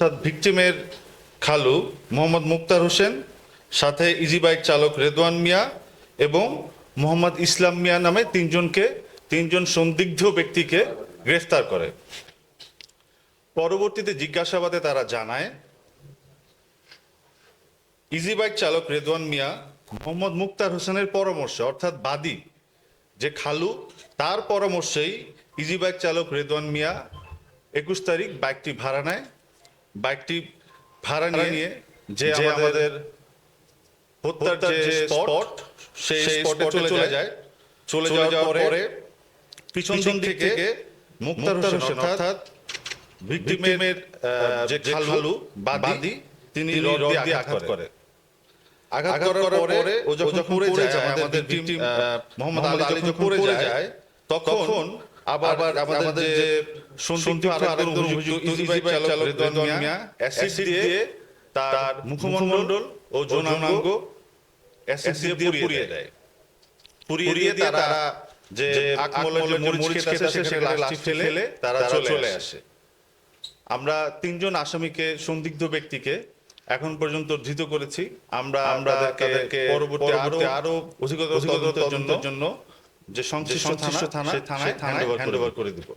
অর্থাৎ ভিকটিমের খালু মোহাম্মদ মুক্তার হোসেন, সাথে ইজি বাইক চালক রেদওয়ান মিয়া এবং মোহাম্মদ ইসলাম মিয়া নামে তিনজনকে, তিনজন সন্দিগ্ধ ব্যক্তিকে গ্রেফতার করে। পরবর্তীতে জিজ্ঞাসাবাদে তারা জানায় ইজি বাইক চালক রেদওয়ান মিয়া মোহাম্মদ মুক্তার হোসেনের পরামর্শে, অর্থাৎ বাদী, যে খালু, তার পরামর্শেই ইজি বাইক চালক রেদওয়ান মিয়া একুশ তারিখ বাইকটি ভাড়া নেয়। বাইকটি ভাড়া নিয়ে নিয়ে যে আমাদের হত্যার যে স্পট সেই স্পটে চলে যায়। চলে যাওয়ার পরে পিছন দিক থেকে মুক্তার হোসেন অর্থাৎ ভিকটিমের যে খালু বাদী তিনি রড দিয়ে আঘাত করে। আঘাত করার পরে ও যখন পড়ে যায় আমাদের ভিকটিম মোহাম্মদ আলী যখন পড়ে যায় তখন আবার আমাদের যে আরেকজন অভিযুক্ত ইজি বাইক চালক রেদওয়ান মিয়া অ্যাসিড দিয়ে তার মুখমণ্ডল ও যৌনাঙ্গ অ্যাসিড দিয়ে পুড়িয়ে দেয়। পুড়িয়ে দিয়ে তারা যে যে মরিচ ক্ষেত আছে সেখানে লাশটি ফেলে তারা চলে আসে। আমরা তিনজন আসামিকে সন্দিগ্ধ ব্যক্তিকে এখন পর্যন্ত ধৃত করেছি। আমরা আমরা তাদেরকে পরবর্তী আরও আরও অধিকতর তদন্তের জন্য যে সংশ্লিষ্ট থানা সেই থানায় হ্যান্ড ওভার করে দিব।